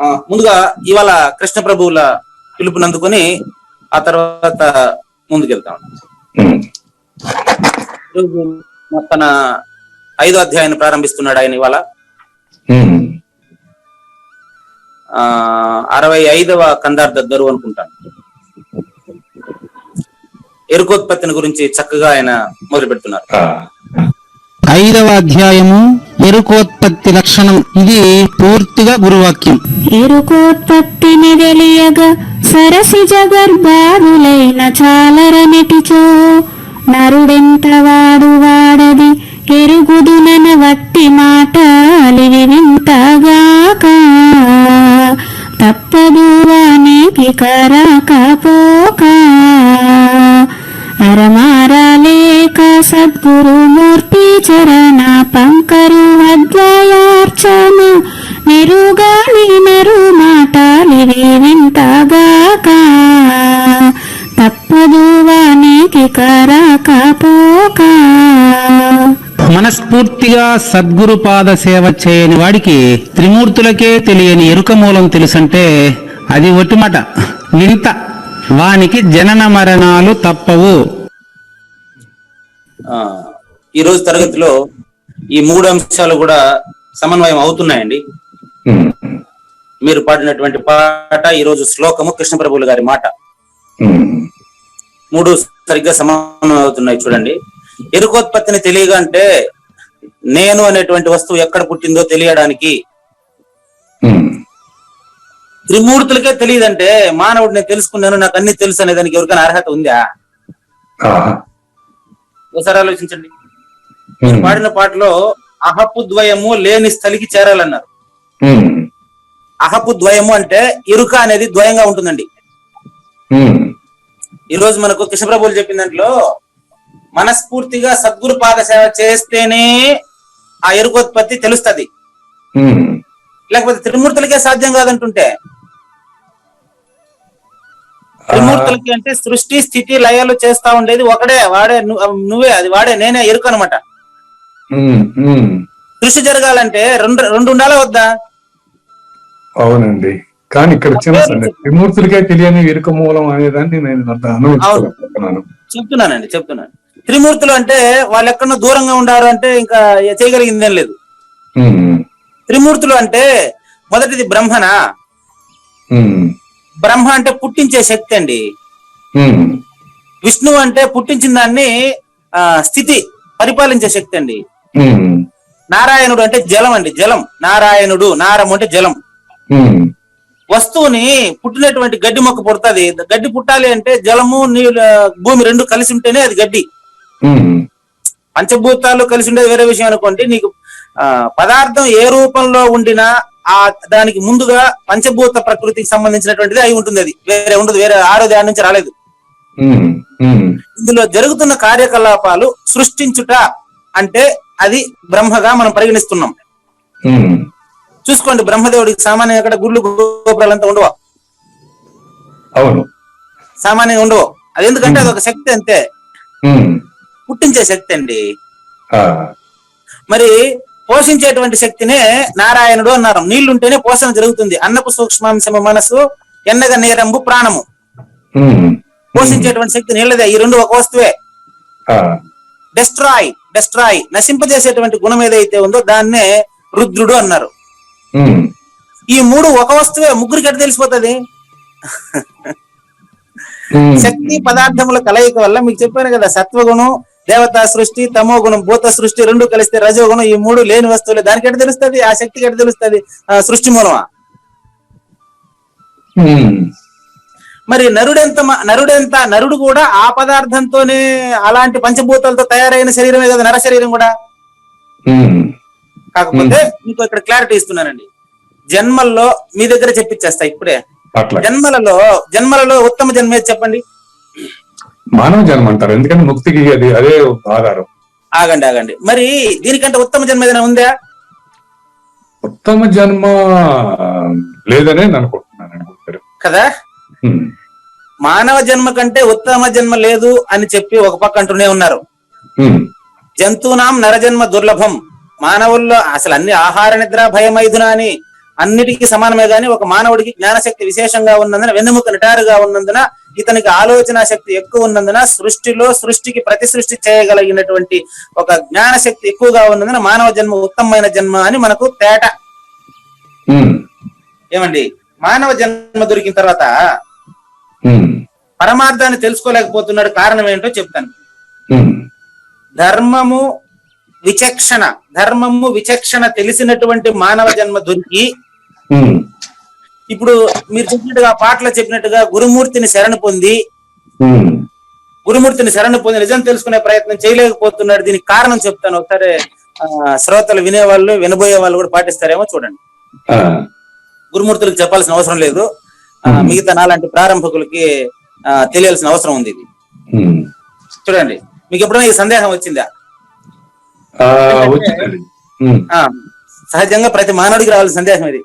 ముందుగా ఇవాళ కృష్ణ ప్రభువుల పిలుపునందుకొని ఆ తర్వాత ముందుకెళ్తాం. తన ఐదో అధ్యాయాన్ని ప్రారంభిస్తున్నాడు ఆయన ఇవాళ. అరవై ఐదవ కందార్థ దరువు అనుకుంటాను. ఎరుకోత్పత్తిని గురించి చక్కగా ఆయన మొదలు పెడుతున్నారు ఐదవ అధ్యాయము ఎరుకోత్పత్తి లక్షణం. ఇది పూర్తిగా గురువాక్యం. ఎరుకోత్పత్తిని తెలియగా సరసి జగర్భారులైన చాలరనిటిచో నరుడెంత వాడు వాడది ఎరుగుదునన వట్టి మాటలివి వింతగాక తప్పదు వానికి కరకపోక అరమారాలేక సద్గురుమూర్తి చరణ పంకరు అద్వయార్చన. నిరుగాని నరు మాటలివి వింతగాక తప్పదు వానికి కరకపోక మనస్ఫూర్తిగా సద్గురు పాద సేవ చేయని వాడికి త్రిమూర్తులకే తెలియని ఎరుక మూలం తెలుసంటే అది ఒటిమట వింత. వానికి జనన మరణాలు తప్పవు. ఈ రోజు తరగతిలో ఈ మూడు అంశాలు కూడా సమన్వయం అవుతున్నాయండి. మీరు పాడినటువంటి పాట ఈ రోజు శ్లోకము కృష్ణ ప్రభువుల గారి మాట. మూడు సరిగ్గా సమన్వయం అవుతున్నాయి చూడండి. ఎరుకోత్పత్తిని తెలియగా అంటే నేను అనేటువంటి వస్తువు ఎక్కడ పుట్టిందో తెలియడానికి. త్రిమూర్తులకే తెలియదంటే మానవుడిని తెలుసుకున్నాను నాకు అన్ని తెలుసు అనే దానికి ఎవరికైనా అర్హత ఉందా? ఒకసారి ఆలోచించండి. పాడిన పాటలో అహపు ద్వయము లేని స్థలికి చేరాలన్నారు. ఉమ్, అహపు ద్వయము అంటే ఇరుక అనేది ద్వయంగా ఉంటుందండి. ఈ రోజు మనకు కృష్ణప్రభులు చెప్పిన దాంట్లో మనస్ఫూర్తిగా సద్గురు పాద సేవ చేస్తేనే ఆ ఎరుకోత్పత్తి తెలుస్తది. లేకపోతే త్రిమూర్తులకే సాధ్యం కాదంటుంటే. త్రిమూర్తులకి అంటే సృష్టి స్థితి లయాలు చేస్తా ఉండేది ఒకడే వాడే నువ్వే అది వాడే నేనే ఎరుక అనమాట సృష్టి జరగాలంటే రెండు రెండు ఉండాలా వద్దా? అవునండి. కానీ ఇక్కడ చిన్న త్రిమూర్తులకే తెలియని ఇరుక మూలం అనేదాన్ని నేను అనుభవిస్తున్నాను చెప్తున్నానండి చెప్తున్నాను. త్రిమూర్తులు అంటే వాళ్ళు ఎక్కడో దూరంగా ఉండారు అంటే ఇంకా చేయగలిగిందేం లేదు. త్రిమూర్తులు అంటే మొదటిది బ్రహ్మన? బ్రహ్మ అంటే పుట్టించే శక్తి అండి. విష్ణువు అంటే పుట్టించిన దాన్ని ఆ స్థితి పరిపాలించే శక్తి అండి. నారాయణుడు అంటే జలం అండి జలం. నారాయణుడు నారం అంటే జలం. వస్తువుని పుట్టినటువంటి గడ్డి మొక్క పుడుతుంది. గడ్డి పుట్టాలి అంటే జలము నీళ్ళు భూమి రెండు కలిసి ఉంటేనే అది గడ్డి. పంచభూతాలు కలిసి ఉండేది వేరే విషయం అనుకోండి నీకు ఆ పదార్థం ఏ రూపంలో ఉండినా ఆ దానికి ముందుగా పంచభూత ప్రకృతికి సంబంధించినటువంటిది అయి ఉంటుంది అది. వేరే ఉండదు వేరే ఆరో దాని నుంచి రాలేదు. ఇందులో జరుగుతున్న కార్యకలాపాలు సృష్టించుట అంటే అది బ్రహ్మగా మనం పరిగణిస్తున్నాం. చూసుకోండి బ్రహ్మదేవుడికి సామాన్యంగా అక్కడ గుళ్ళు గోపురాలంతా ఉండవు? అవును. సామాన్యంగా ఉండవు. అది ఎందుకంటే అది ఒక శక్తి అంతే. పుట్టించే శక్తి అండి. మరి పోషించేటువంటి శక్తినే నారాయణుడు అన్నారు. నీళ్ళుంటేనే పోషణ జరుగుతుంది. అన్నపు సూక్ష్మాంశము మనసు ఎన్నగ నేరంబు ప్రాణము. పోషించేటువంటి శక్తి నీళ్ళదే. ఈ రెండు ఒక వస్తువే. డెస్ట్రాయ్ డెస్ట్రాయ్ నశింపజేసేటువంటి గుణం ఏదైతే ఉందో దాన్నే రుద్రుడు అన్నారు. ఈ మూడు ఒక వస్తువే ముగ్గురికి ఎట్లా తెలిసిపోతుంది? శక్తి పదార్థముల కలయిక వల్ల మీకు చెప్పాను కదా సత్వగుణం దేవతా సృష్టి తమో గుణం భూత సృష్టి రెండు కలిస్తే రజోగుణం ఈ మూడు లేని వస్తువులే. దానికి ఎట్లా తెలుస్తుంది? ఆ శక్తికి ఎట్లా తెలుస్తుంది? సృష్టి మూలమా? మరి నరుడెంత నరుడెంత నరుడు కూడా ఆ పదార్థంతోనే అలాంటి పంచభూతాలతో తయారైన శరీరమే కదా నర శరీరం కూడా? కాకపోతే మీకు ఇక్కడ క్లారిటీ ఇస్తున్నానండి. జన్మల్లో మీ దగ్గర చెప్పించేస్తా ఇప్పుడే. జన్మలలో జన్మలలో ఉత్తమ జన్మ ఏది చెప్పండి? మానవ జన్మ అంటారు. ఎందుకంటే ముక్తికి అది అదే ఆధారం. ఆగండి ఆగండి. మరి దీనికంటే ఉత్తమ జన్మ ఏదైనా ఉందా? ఉత్తమ జన్మ లేదనే నేను అనుకుంటున్నాను కదా? మానవ జన్మ కంటే ఉత్తమ జన్మ లేదు అని చెప్పి ఒక పక్క అంటూనే ఉన్నారు. జంతువునాం నరజన్మ దుర్లభం. మానవుల్లో అసలు అన్ని ఆహార నిద్ర భయమైదున అని అన్నిటికీ సమానమే గాని ఒక మానవుడికి జ్ఞానశక్తి విశేషంగా ఉన్నందున వెన్నెముక నిటారుగా ఉన్నందున ఇతనికి ఆలోచన శక్తి ఎక్కువ ఉన్నందున సృష్టిలో సృష్టికి ప్రతి సృష్టి చేయగలిగినటువంటి ఒక జ్ఞాన శక్తి ఎక్కువగా ఉన్నందున మానవ జన్మ ఉత్తమమైన జన్మ అని మనకు తేట. ఏమండి? మానవ జన్మ దొరికిన తర్వాత పరమార్థాన్ని తెలుసుకోలేకపోతున్నాడు కారణం ఏంటో చెప్తాను. ధర్మము విచక్షణ ధర్మము విచక్షణ తెలిసినటువంటి మానవ జన్మ దొరికి ఇప్పుడు మీరు చెప్పినట్టుగా పాటలో చెప్పినట్టుగా గురుమూర్తిని శరణు పొంది గురుమూర్తిని శరణు పొంది నిజం తెలుసుకునే ప్రయత్నం చేయలేకపోతున్నాడు. దీనికి కారణం చెప్తాను. ఒకసారి శ్రోతలు వినేవాళ్ళు వినబోయే వాళ్ళు కూడా పాటిస్తారేమో చూడండి. గురుమూర్తులకు చెప్పాల్సిన అవసరం లేదు. మిగతా నాలాంటి ప్రారంభకులకి ఆ, తెలియాల్సిన అవసరం ఉంది ఇది. ఉమ్. చూడండి మీకు ఎప్పుడైనా ఈ సందేహం వచ్చిందా? ఆ సహజంగా ప్రతి మానవుడికి రావాల్సిన సందేహం ఇది.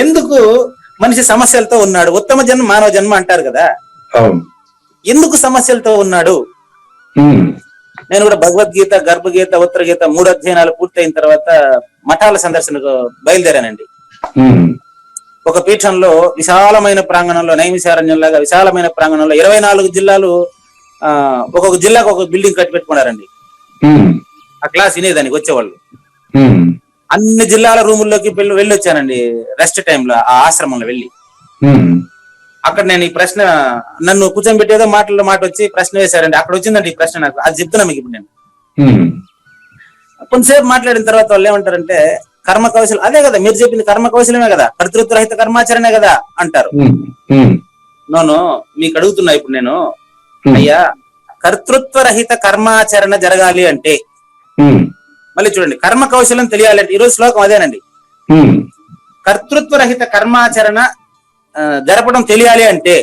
ఎందుకు మనిషి సమస్యలతో ఉన్నాడు? ఉత్తమ జన్మ మానవ జన్మ అంటారు కదా. ఎందుకు సమస్యలతో ఉన్నాడు? నేను కూడా భగవద్గీత గర్భగీత ఉత్తరగీత మూడు అధ్యయనాలు పూర్తయిన తర్వాత మఠాల సందర్శనకు బయలుదేరానండి. ఒక పీఠంలో విశాలమైన ప్రాంగణంలో నైమిశారణ్యంలాగా విశాలమైన ప్రాంగణంలో ఇరవై నాలుగు జిల్లాలు ఆ ఒక్కొక్క జిల్లాకు ఒక బిల్డింగ్ కట్టి పెట్టుకున్నారండి. ఆ క్లాస్ వినేదానికి వచ్చేవాళ్ళు. అన్ని జిల్లాల రూముల్లోకి వెళ్ళి వెళ్ళి వచ్చానండి రెస్ట్ టైంలో ఆ ఆశ్రమంలో వెళ్ళి. అక్కడ నేను ఈ ప్రశ్న నన్ను కూర్చోబెట్టేదో మాటల్లో మాట వచ్చి ప్రశ్న వేశారండి. అక్కడ వచ్చిందండి ఈ ప్రశ్న నాకు. అది చెప్తున్నా మీకు ఇప్పుడు నేను. కొంతసేపు మాట్లాడిన తర్వాత వాళ్ళు ఏమంటారంటే కర్మ కౌశలం. అదే కదా మీరు చెప్పింది కర్మ కౌశలమే కదా కర్తృత్వరహిత కర్మాచరణే కదా అంటారు. నోను మీకు అడుగుతున్నా ఇప్పుడు నేను. అయ్యా కర్తృత్వరహిత కర్మాచరణ జరగాలి అంటే మళ్ళీ చూడండి కర్మ కౌశలం తెలియాలి అంటే ఈరోజు శ్లోకం అదేనండి. కర్తృత్వరహిత కర్మాచరణ జరపడం తెలియాలి అంటే.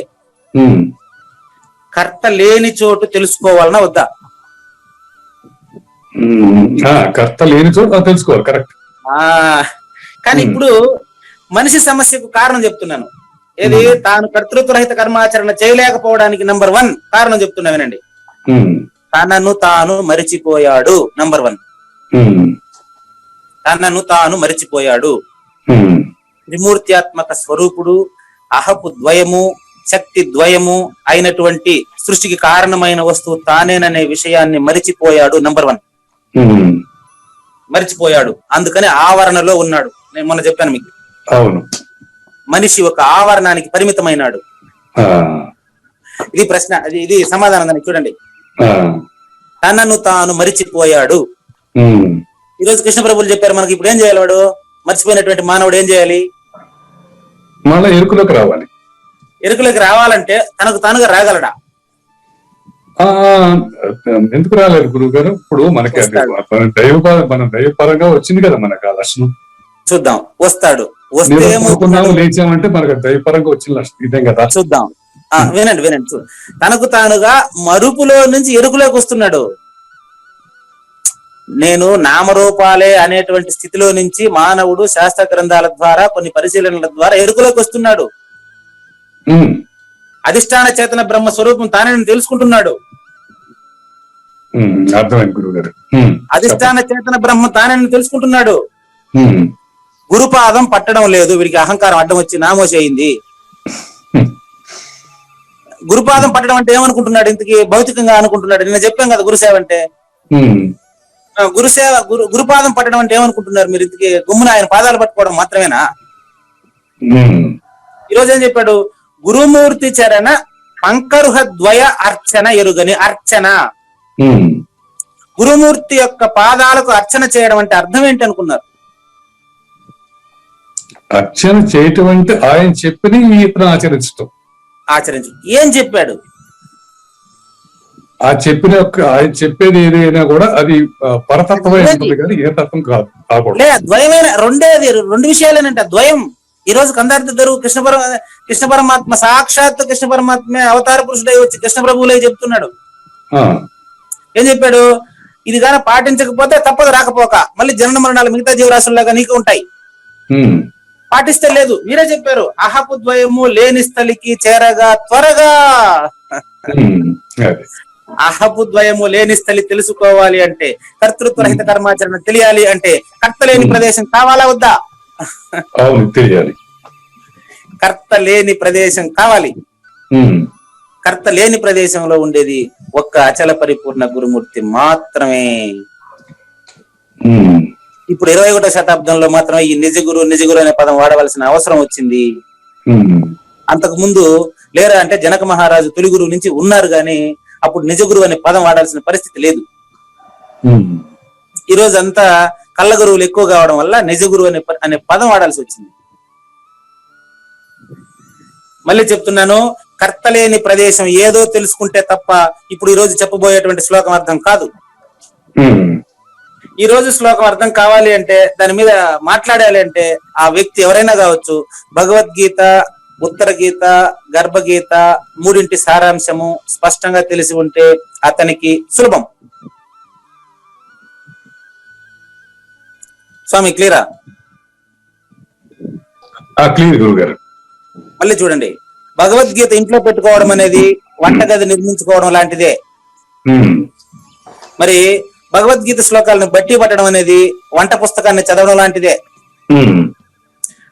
కర్త లేని చోటు తెలుసుకోవాలన్నా వద్దా? కర్త లేని చోట తెలుసుకోవాలి కరెక్ట్. కానీ. ఇప్పుడు మనిషి సమస్యకు కారణం చెప్తున్నాను. ఏది? తాను కర్తృత్వరహిత కర్మాచరణ చేయలేకపోవడానికి నంబర్ వన్ కారణం చెప్తున్నా వినండి. తనను తాను మరిచిపోయాడు నంబర్ వన్ తనను తాను మరిచిపోయాడు. త్రిమూర్త్యాత్మక స్వరూపుడు అహపు ద్వయము శక్తి ద్వయము అయినటువంటి సృష్టికి కారణమైన వస్తువు తానేననే విషయాన్ని మరిచిపోయాడు నంబర్ వన్ మరిచిపోయాడు. అందుకని ఆవరణలో ఉన్నాడు. నేను మొన్న చెప్పాను మీకు. అవును. మనిషి ఒక ఆవరణానికి పరిమితమైనాడు. ఇది ప్రశ్న ఇది సమాధానం దానికి చూడండి. తనను తాను మరిచిపోయాడు. ఉమ్, ఈ రోజు కృష్ణ ప్రభులు చెప్పారు మనకి ఇప్పుడు ఏం చేయాలి వాడు? మర్చిపోయినటువంటి మానవుడు ఏం చేయాలి? మళ్ళా ఎరుకులోకి రావాలి. ఎరుకులోకి రావాలంటే తనకు తానుగా రాగలడా? ఎందుకు రాలేదు గురువు గారు ఇప్పుడు మనకి దైవ మనం దైవపరంగా వచ్చింది కదా మనకు ఆ లక్షణం. చూద్దాం. వస్తాడు. వస్తే లేచామంటే మనకు దైవపరంగా వచ్చిన లక్షణం. ఇదే కదా. చూద్దాం. వినండి వినండి. తనకు తానుగా మరుపులో నుంచి ఎరుకులోకి వస్తున్నాడు. నేను నామరూపాలే అనేటువంటి స్థితిలో నుంచి మానవుడు శాస్త్ర గ్రంథాల ద్వారా కొన్ని పరిశీలనల ద్వారా ఎరుకులోకి వస్తున్నాడు. అధిష్టాన చేతన బ్రహ్మ స్వరూపం తానే నేను తెలుసుకుంటున్నాడు. అర్థమైంది గురువు గారు అధిష్టాన చేతన బ్రహ్మ తానే నేను తెలుసుకుంటున్నాడు. గురుపాదం పట్టడం లేదు వీడికి అహంకారం అడ్డం వచ్చి ఉమ్, గురుపాదం పట్టడం అంటే ఏమనుకుంటున్నాడు? ఇంతకి భౌతికంగా అనుకుంటున్నాడు. నిన్న చెప్పాం కదా గురుసేవ అంటే. గురుసేవ గురు గురుపాదం పట్టడం అంటే ఏమనుకుంటున్నారు మీరు? ఇంతకి గుమ్మున ఆయన పాదాలు పట్టుకోవడం మాత్రమేనా? ఉమ్, ఈ రోజు ఏం చెప్పాడు? గురుమూర్తి చరణ పంకరుహ ద్వయ అర్చన ఎరుగని అర్చన. గురుమూర్తి యొక్క పాదాలకు అర్చన చేయడం అంటే అర్థం ఏంటి అనుకున్నారు? అర్చన చేయటం అంటే ఆయన చెప్పిన ఇతను ఆచరించటం. ఆచరించు ఏం చెప్పాడు? ఆ చెప్పిన యొక్క- ఆయన చెప్పేది ఏదైనా కూడా అది ఆ, పరతత్వమే ఉంటుంది కానీ ఏ తత్వం కాదు కాకూడదు. ద్వయమైన రెండేది రెండు విషయాలేనంట ద్వయం ఈ రోజు కందార్థ దరువు కృష్ణ పర కృష్ణ పరమాత్మ సాక్షాత్ కృష్ణ పరమాత్మే అవతార పురుషుడై వచ్చి కృష్ణ ప్రభువులే చెప్తున్నాడు. ఏం చెప్పాడు? ఇది గాన పాటించకపోతే తప్పదు రాకపోక. మళ్ళీ జనన మరణాలు మిగతా జీవరాశుల్లాగా నీకు ఉంటాయి. పాటిస్తే లేదు. మీరే చెప్పారు. అహపు ద్వయము లేని స్థలికి చేరగా త్వరగా. అహపు ద్వయము లేని స్థలి తెలుసుకోవాలి అంటే కర్తృత్వ రహిత కర్మాచరణ తెలియాలి అంటే కర్త లేని ప్రదేశం కావాలా వద్దా? అవును తెలియాలి. కర్త లేని ప్రదేశం కావాలి. కర్త లేని ప్రదేశంలో ఉండేది ఒక్క అచల పరిపూర్ణ గురుమూర్తి మాత్రమే. ఇప్పుడు ఇరవై ఒకటో శతాబ్దంలో మాత్రమే ఈ నిజ గురు నిజ గురు అనే పదం వాడవలసిన అవసరం వచ్చింది. అంతకు ముందు లేరా అంటే జనక మహారాజు తొలి గురువు నుంచి ఉన్నారు గాని అప్పుడు నిజ గురువు అనే పదం వాడాల్సిన పరిస్థితి లేదు. ఈ రోజు అంతా కళ్ళ గురువులు ఎక్కువ కావడం వల్ల నిజ గురువు అనే అనే పదం వాడాల్సి వచ్చింది. మళ్ళీ చెప్తున్నాను కర్త లేని ప్రదేశం ఏదో తెలుసుకుంటే తప్ప ఇప్పుడు ఈ రోజు చెప్పబోయేటువంటి శ్లోకం అర్థం కాదు. ఈ రోజు శ్లోకం అర్థం కావాలి అంటే దాని మీద మాట్లాడాలి అంటే ఆ వ్యక్తి ఎవరైనా కావచ్చు భగవద్గీత ఉత్తర గీత గర్భగీత మూడింటి సారాంశము స్పష్టంగా తెలిసి ఉంటే అతనికి సులభం. స్వామి క్లియరా క్లియర్ గురువు గారు. మళ్ళీ చూడండి. భగవద్గీత ఇంట్లో పెట్టుకోవడం అనేది వంటగది నిర్మించుకోవడం లాంటిదే. మరి భగవద్గీత శ్లోకాలను బట్టి పట్టడం అనేది వంట పుస్తకాన్ని చదవడం లాంటిదే.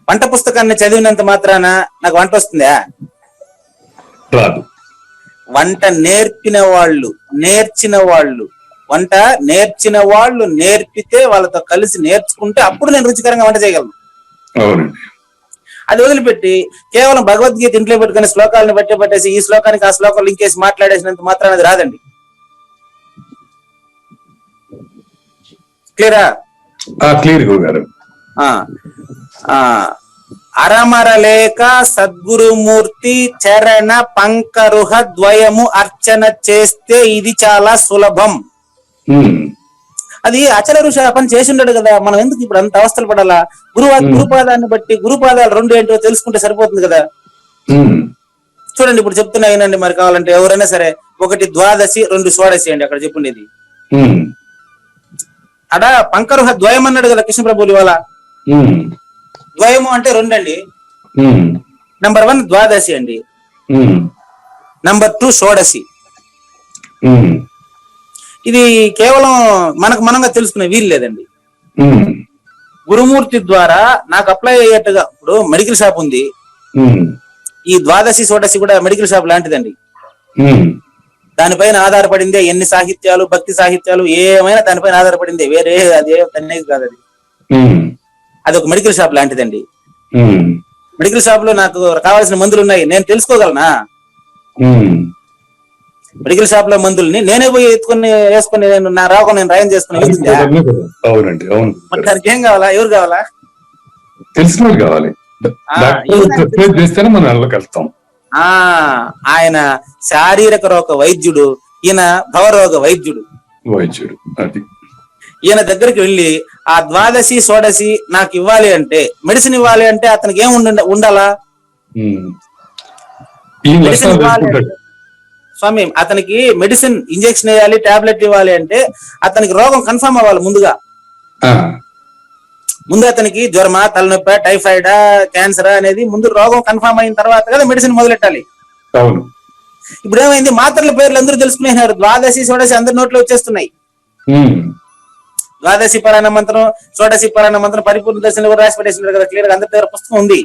వంట పుస్తకాన్ని చదివినంత మాత్రాన నాకు వంట వస్తుందా? రాదు. వంట నేర్పిన వాళ్ళు నేర్చిన వాళ్ళు వంట నేర్చిన వాళ్ళు నేర్పితే వాళ్ళతో కలిసి నేర్చుకుంటే అప్పుడు నేను రుచికరంగా వంట చేయగలను. అవునండి. అది వదిలిపెట్టి కేవలం భగవద్గీత ఇంట్లో పెట్టుకుని శ్లోకాలను బట్టి పట్టేసి ఈ శ్లోకానికి ఆ శ్లోకం లింకేసి మాట్లాడేసినంత మాత్రాన అది రాదండి. క్లియరా? ఆ క్లియర్ గారు ఆ ఆ అరమర లేక సద్గురుమూర్తి చరణ పంకరుహ ద్వయము అర్చన చేస్తే ఇది చాలా సులభం. అది అచల ఋషి పని చేసి ఉండడు కదా మనం ఎందుకు ఇప్పుడు అంత అవస్థలు పడాలా? గురువా గురుపాదాన్ని బట్టి గురుపాదాలు రెండు ఏంటో తెలుసుకుంటే సరిపోతుంది కదా. చూడండి ఇప్పుడు చెప్తున్నా ఏనండి మరి కావాలంటే ఎవరైనా సరే ఒకటి ద్వాదశి రెండు షోడశి అండి అక్కడ చెప్పుండేది. అడ పంకరుహ ద్వయం అన్నాడు కదా కృష్ణ ప్రభులు ఇవాళ. ద్వయము అంటే రెండు అండి ఉమ్, నంబర్ వన్ ద్వాదశి అండి. నంబర్ టూ షోడశి. ఇది కేవలం మనకు మనంగా తెలుసుకునే వీలు లేదండి. గురుమూర్తి ద్వారా నాకు అప్లై అయ్యేట్టుగా ఇప్పుడు మెడికల్ షాప్ ఉంది. ఈ ద్వాదశి షోడశి కూడా మెడికల్ షాప్ లాంటిదండి. దానిపైన ఆధారపడిందే ఎన్ని సాహిత్యాలు భక్తి సాహిత్యాలు ఏమైనా దానిపైన ఆధారపడిందే. వేరే అదే తన్నే కాదు అది. అది ఒక మెడికల్ షాప్ లాంటిదండి. మెడికల్ షాప్లో నాకు కావాల్సిన మందులు ఉన్నాయి నేను తెలుసుకోగలనా? మెడికల్ షాప్లో మందుల్ని నేనే పోయి ఎత్తుకుని వేసుకుని నేను నా రోగం నేను రాయం చేసుకుని. అవునండి అవును. మరి దానికి ఏం కావాలా? ఎవరు కావాలా? తెలిసిన వాళ్ళు కావాలి చేస్తేనే మనం ఆ ఆయన శారీరక రోగ వైద్యుడు ఈయన భవరోగ వైద్యుడు. వైద్యుడు అది. ఈయన దగ్గరికి వెళ్ళి ఆ ద్వాదశి షోడశి నాకు ఇవ్వాలి అంటే మెడిసిన్ ఇవ్వాలి అంటే అతనికి ఏం ఉండ ఉండాలా? మెడిసిన్ ఇవ్వాలి స్వామి అతనికి మెడిసిన్ ఇంజెక్షన్ వేయాలి టాబ్లెట్ ఇవ్వాలి అంటే అతనికి రోగం కన్ఫర్మ్ అవ్వాలి ముందుగా. ముందు అతనికి జ్వరమా తలనొప్పి టైఫాయిడా క్యాన్సరా అనేది ముందు రోగం కన్ఫర్మ్ అయిన తర్వాత కదా మెడిసిన్ మొదలెట్టాలి. అవును. ఇప్పుడు ఏమైంది? మాత్రల పేర్లు అందరూ తెలుసుకునేసినారు. ద్వాదశి షోడశి అందరి నోట్లో వచ్చేస్తున్నాయి. ద్వాదశి పరాణ మంత్రం షోడశి పరాణ మంత్రం పరిపూర్ణ దర్శనం కూడా రాసి పెట్టేసినారు కదా? క్లియర్గా అందరి దగ్గర పుస్తకం ఉంది.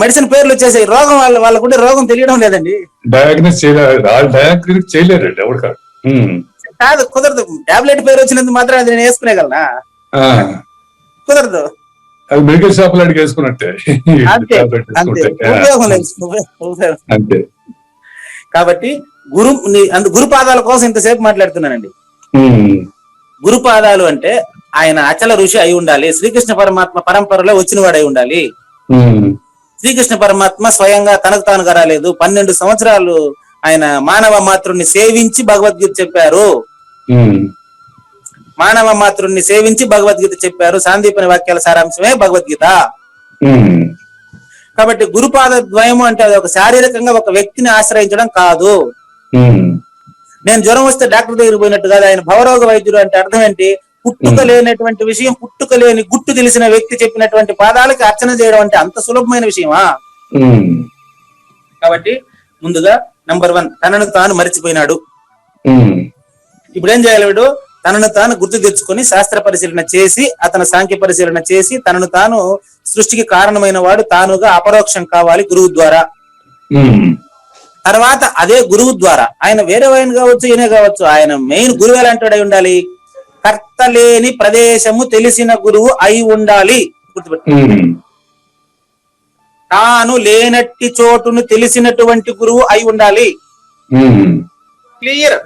మెడిసిన్ పేర్లు వచ్చేసాయి. రోగం వాళ్ళ వాళ్ళకుండే రోగం తెలియడం లేదండి. డయాగ్నోస్ చేయలేరు డయాగ్నోస్ ఎవరు కాదు కాదు కుదరదు. టాబ్లెట్ పేరు వచ్చినందుకు మాత్రం అది నేను వేసుకునేగలనా కుదరదు. అది మెడికల్ షాప్లో అడిగి వేసుకున్నట్టే. అంతే కాబట్టి గురు అందు గురుపాదాల కోసం ఇంతసేపు మాట్లాడుతున్నానండి. ఉమ్, గురుపాదాలు అంటే ఆయన అచల ఋషి అయి ఉండాలి. శ్రీకృష్ణ పరమాత్మ పరంపరలో వచ్చిన వాడై ఉండాలి. ఉమ్, శ్రీకృష్ణ పరమాత్మ స్వయంగా తనకు తానుగా రాలేదు. పన్నెండు సంవత్సరాలు ఆయన మానవ మాతృని సేవించి భగవద్గీత చెప్పారు. మానవ మాతృని సేవించి భగవద్గీత చెప్పారు. సాందీపని వాక్యాల సారాంశమే భగవద్గీత. కాబట్టి గురుపాద ద్వయము అంటే అది ఒక శారీరకంగా ఒక వ్యక్తిని ఆశ్రయించడం కాదు. నేను జ్వరం వస్తే డాక్టర్ దగ్గరికి పోయినట్టు కాదు. ఆయన భవరోగ వైద్యుడు అంటే అర్థం ఏంటి? పుట్టుక లేనటువంటి విషయం పుట్టుక లేని గుట్టు తెలిసిన వ్యక్తి చెప్పినటువంటి పాదాలకి అర్చన చేయడం అంటే అంత సులభమైన విషయమా? కాబట్టి ముందుగా నంబర్ వన్ తనను తాను మరిచిపోయినాడు. ఇప్పుడు ఏం చేయాలి వీడు? తనను తాను గుర్తు తెచ్చుకొని శాస్త్ర పరిశీలన చేసి అతను సాంఖ్య పరిశీలన చేసి తనను తాను సృష్టికి కారణమైన వాడు తానుగా అపరోక్షం కావాలి గురువు ద్వారా. తర్వాత అదే గురువు ద్వారా. ఆయన వేరే ఆయన కావచ్చు ఈయనే కావచ్చు ఆయన మెయిన్ గురువు ఎలాంటి వాడై ఉండాలి? కర్త లేని ప్రదేశము తెలిసిన గురువు అయి ఉండాలి. గుర్తుపెట్టు తాను లేనట్టి చోటును తెలిసినటువంటి గురువు అయి ఉండాలి. క్లియర్.